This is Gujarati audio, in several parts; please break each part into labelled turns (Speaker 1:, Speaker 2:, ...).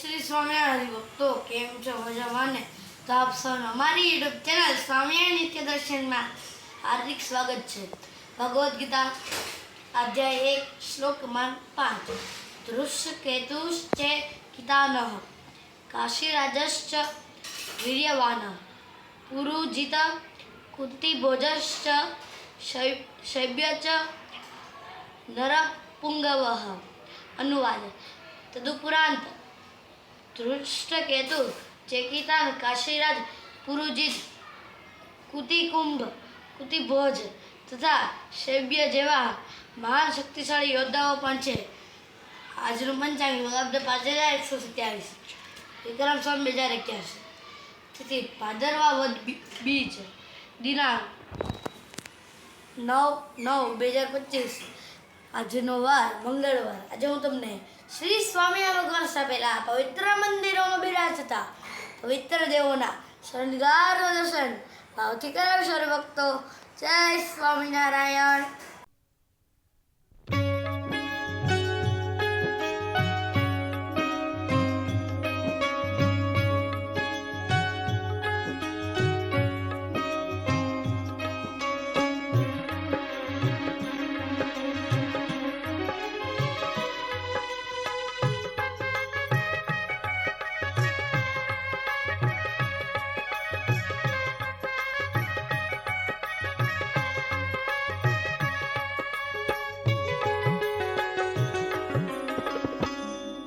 Speaker 1: શ્રી સ્વામિનારાયણ ભક્તો, કેમ છો? મજામાં ને? તો આપ સૌનું અમારી યુટ્યુબ ચેનલ સ્વામિનારાયણ નિત્ય દર્શનમાં હાર્દિક સ્વાગત છે. ભગવદ્ ગીતા અધ્યાય એક શ્લોકમાં પાંચ. દૃશ્ય કેતુશ્ચ કિતાનઃ કાશીરાજશ્ચ વીર્યવાન, પુરુજિત કુંતીભોજશ્ચ શૈબ્ય ચ નરપુંગવઃ. અનુવાદ. તદુપરાંત ધૃષ્ટકેતુ ચેકિતાન કાશીરાજ, પુરુજીત, કુતિકુંભ, કુતિભોજ તથા શૈબ્ય જેવા મહાન શક્તિશાળી યોદ્ધાઓ પણ છે. આજનું પંચાંગ મુલાબ્દ પાંચ હજાર એકસો સત્યાવીસ, વિક્રમ સન બે હજાર એક્યાસી. તેથી ભાદરવા વધ બીજ, દિનાંક નવ નવ બે હજાર પચીસ. આજનો વાર મંગળવાર. આજે હું તમને શ્રી સ્વામિનારાયણ ભગવાન સ્થાપેલા, પવિત્ર મંદિરોમાં બિરાજતા, પવિત્ર દેવોના શણગાર દર્શન, ભાવથી કરાવી સર્વ ભક્તો જય સ્વામિનારાયણ.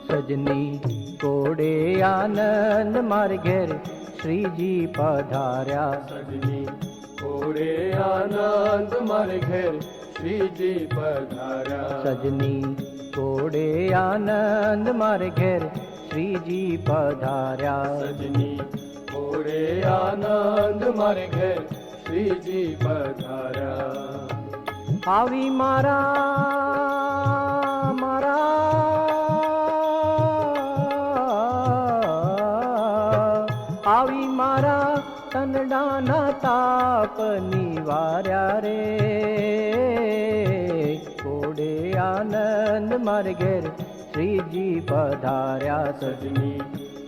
Speaker 2: સજની કોડે આનંદ માર ઘેર શ્રીજી પધાર્યા.
Speaker 3: સજની કોડે આનંદ માર ઘેર શ્રીજી પધાર્યા.
Speaker 2: સજની કોડે આનંદ માર ઘેર શ્રીજી પધાર્યા.
Speaker 3: સજની કોડે આનંદ માર ઘેર શ્રીજી પધાર્યા.
Speaker 2: આવી મારા આવી મારા તનડાના તાપ નિવાર્યા રે. કોડે આનંદ માર ઘેર શ્રીજી પધાર્યા સજની.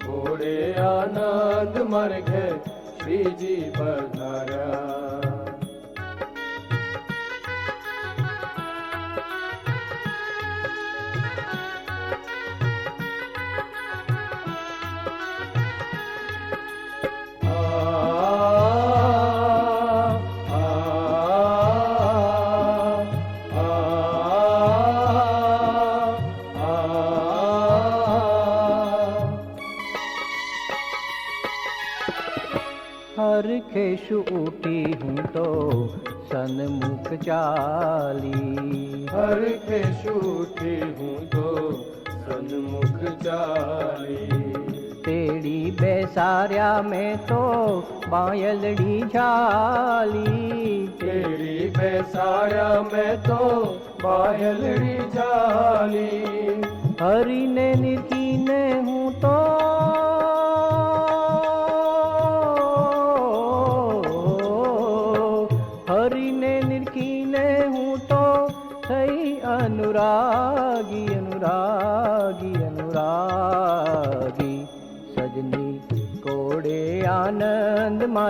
Speaker 3: કોડે આનંદ મારે ઘેર શ્રીજી પધાર્યા
Speaker 2: ખેશુ ઉઠી હું તો સન્મુખ ચાલી.
Speaker 3: હર કે શૂઠી હું તો સન્મુખ ચાલી.
Speaker 2: તેડી બેસાર્યા મેં તો બાયલડી ઝાલી.
Speaker 3: તેડી બેસાર્યા મેં તો બાયલડી ચાલી
Speaker 2: હરીને નીકીને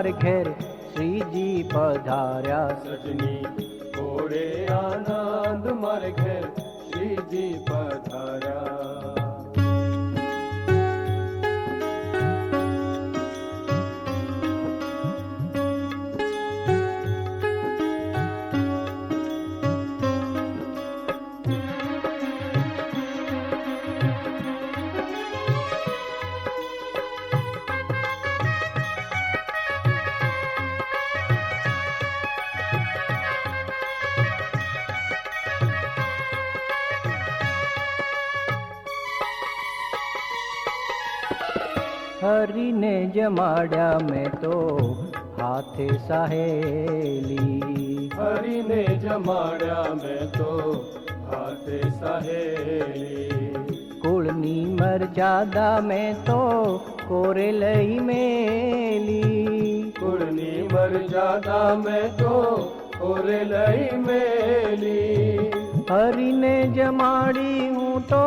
Speaker 3: श्रीजी पधार्यारे आनन्द मरखे श्रीजी पधार्या।
Speaker 2: હરીને માડ્યા મેં તો હાથે સહેલી.
Speaker 3: હરીને જમાડ્યા મેં તો હાથે સહેલી.
Speaker 2: કુળની મરજાદા મેં તો કોરે લઈ મેલી.
Speaker 3: કુળની મર્યાદા મેં તો કોરે લઈ મેલી.
Speaker 2: હરીને જમાડી હું તો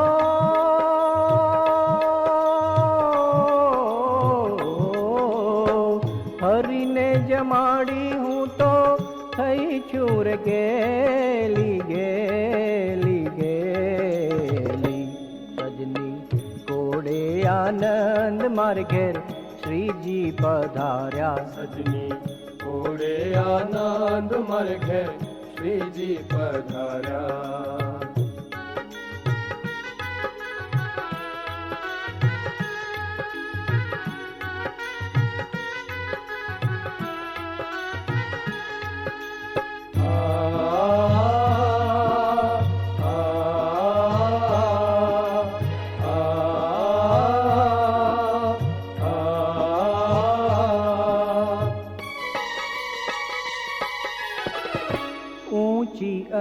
Speaker 2: ગેલી ગેલી ગેલી સજની કોડે આનંદ માર ઘેર શ્રીજી પધાર્યા.
Speaker 3: સજની કોડે આનંદ મર ઘેર શ્રીજી પધાર્યા.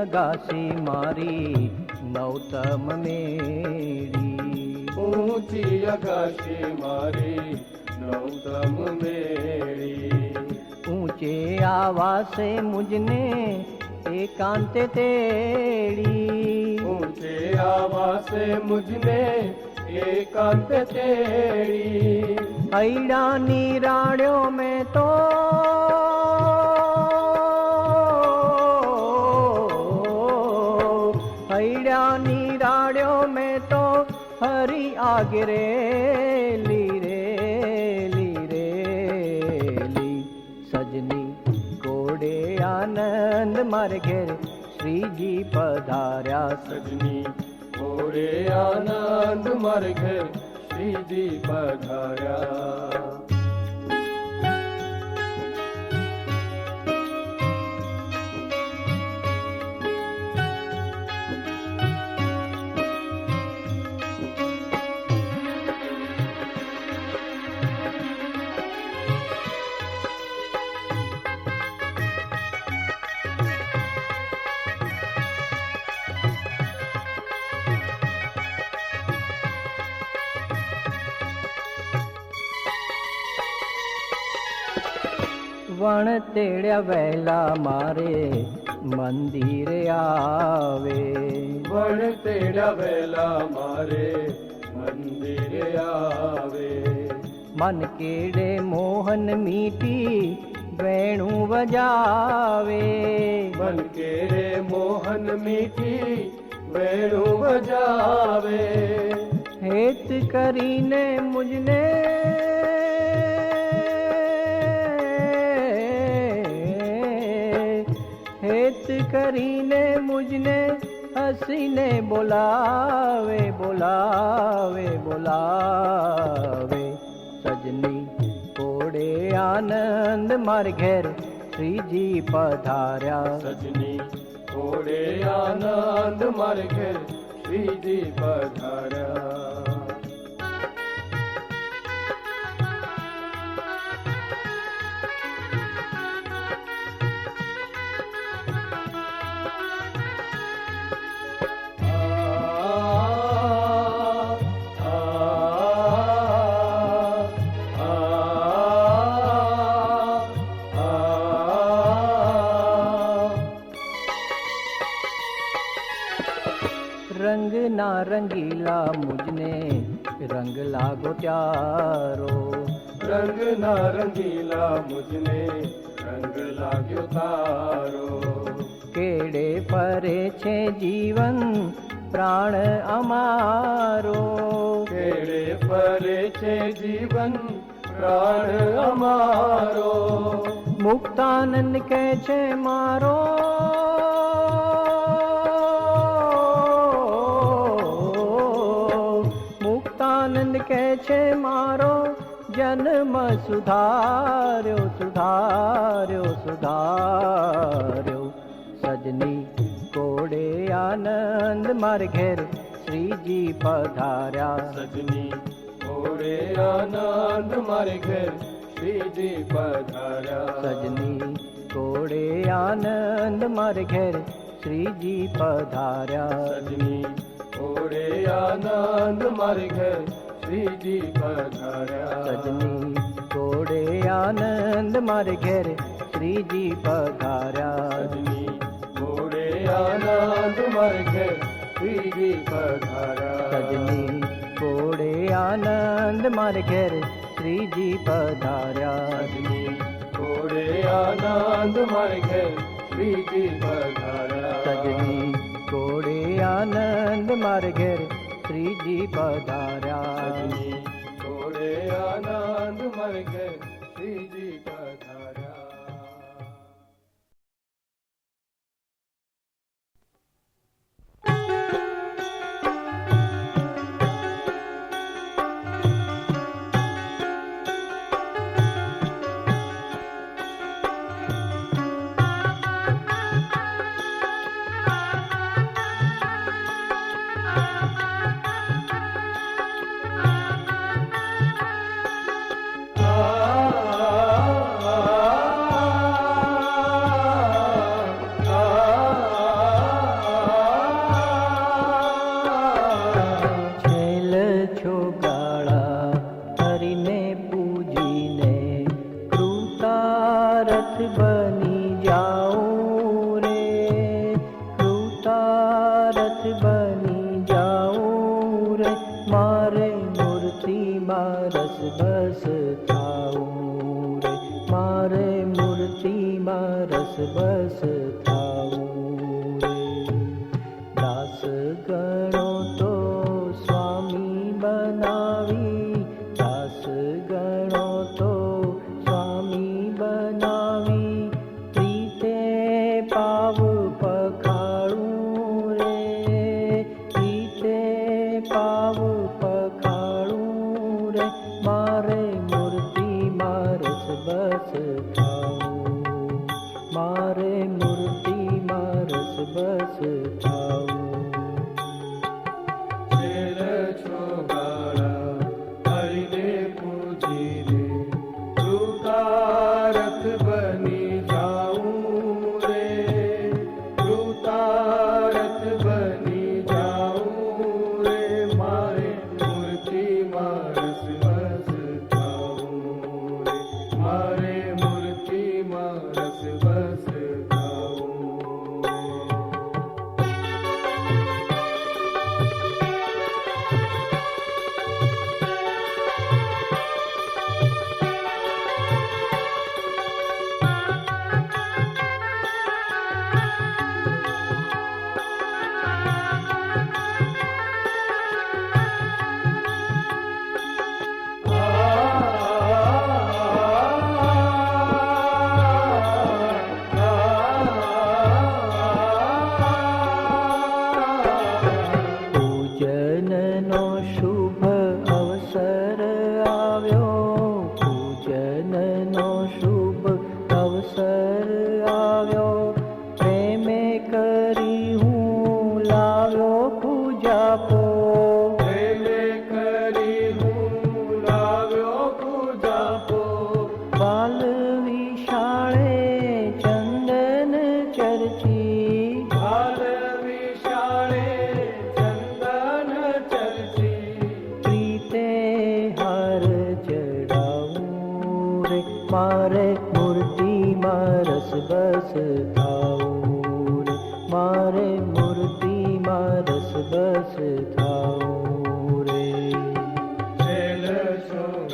Speaker 2: અગાસી મારી નવતમ મેળી
Speaker 3: ઊંચી આકાશી મારી નવતમ મેળી
Speaker 2: ઊંચે આવાસે મુજને એકાંત તેડી
Speaker 3: ઊંચે આવાસે મુજને એકાંત તેડી
Speaker 2: હૈડાની રાડ્યો પધાર્યા
Speaker 3: સજની. ઓરે આનંદ મર ઘેર શ્રીજી પધાર્યા.
Speaker 2: વણ તેડ્યા વહેલા મારે મંદિરે આવે.
Speaker 3: પણ તેડા વહેલા મારે મંદિરે આવે.
Speaker 2: મન કેડે મોહન મીઠી વેણું વજાવે.
Speaker 3: મન કેડે મોહન મીઠી વેણું વજાવે.
Speaker 2: હેત કરીને મુજને કરીને મુજને હસીને બોલાવે બોલાવે બોલાવે. સજની કોડે આનંદ માર ઘેર શ્રીજી પધાર્યા.
Speaker 3: સજની કોડે આનંદ માર ઘેર શ્રીજી પધાર્યા.
Speaker 2: રંગ ના રંગીલા મુજને રંગ લાગો ત્યારો
Speaker 3: રંગ ના રંગીલા મુજને રંગ લાગ્યો તારો
Speaker 2: કેડે ફરે છે જીવન પ્રાણ અમારો
Speaker 3: કેડે ફરે છે જીવન પ્રાણ અમારો
Speaker 2: મુક્તાનંદ કહે છે મારો છે મારો જન્મ સુધાર્યો સુધાર્યો સુધાર્યો. સજની કોડે આનંદ માર ઘેર શ્રીજી પધાર્યા.
Speaker 3: સજની કોડે આનંદ માર ઘેર શ્રીજી પધાર્યા.
Speaker 2: સજની કોડે આનંદ માર ઘેર શ્રીજી પધાર્યા.
Speaker 3: સજની કોડે આનંદ માર ઘેર શ્રીજી પધાર્યા
Speaker 2: સજની કોડે આનંદ મારે ઘેર શ્રીજી પધાર્યા
Speaker 3: સજની કોડે આનંદ મારે ઘેર શ્રીજી પધાર્યા
Speaker 2: સજની કોડે આનંદ મારે ઘેર શ્રીજી પધાર્યા
Speaker 3: સજની કોડે આનંદ મારે ઘેર શ્રીજી પધાર્યા
Speaker 2: સજની કોડે આનંદ મારે ઘેર શ્રીજી પધાર્યા.
Speaker 3: આનંદ મારે
Speaker 2: na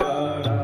Speaker 2: Yeah.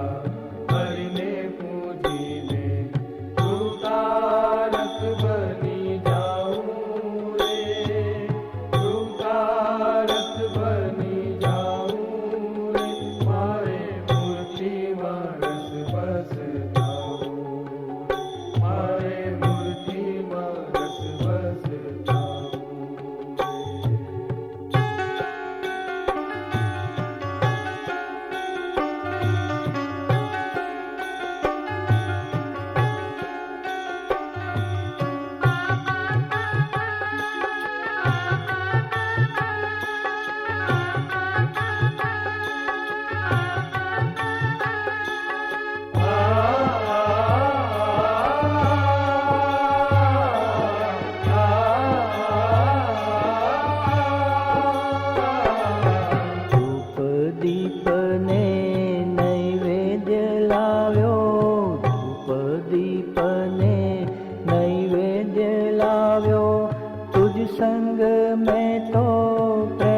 Speaker 2: મેં તો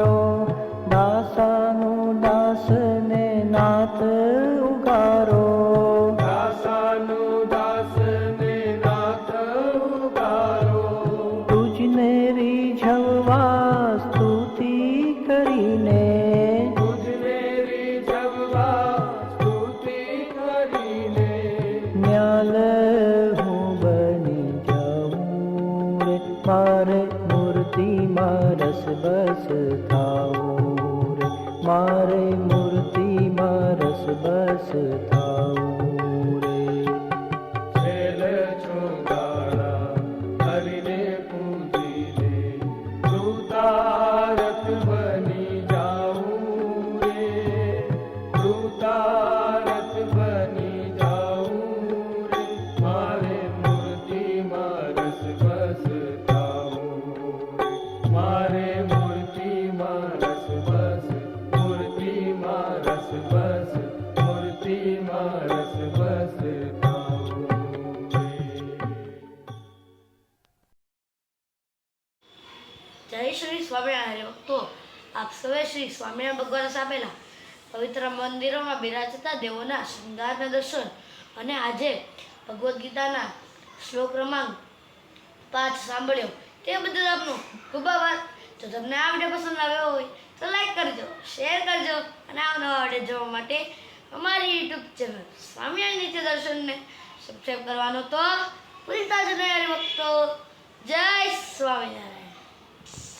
Speaker 3: করো দাস बस थाऊ
Speaker 1: જય શ્રી સ્વામિનારાયણ ભક્તો આપ સૌએ શ્રી સ્વામિનારાયણ ભગવાન સામેલા પવિત્ર મંદિરોમાં બિરાજતા દેવોના શૃંગારના દર્શન અને આજે ભગવદ્ ગીતાના શ્લોક ક્રમાંક પાંચ સાંભળ્યો. તે બદલ આપનો ખૂબ આભાર. જો તમને આ વીડિયો પસંદ આવ્યો હોય તો લાઈક કરજો, શેર કરજો અને આવનવા વીડિયો જોવા માટે અમારી યુટ્યુબ ચેનલ સ્વામિનારાયણ નીચે દર્શનને સબસ્ક્રાઈબ કરવાનો તો ભૂલતા જ નહીં ભક્તો જય સ્વામિનારાયણ.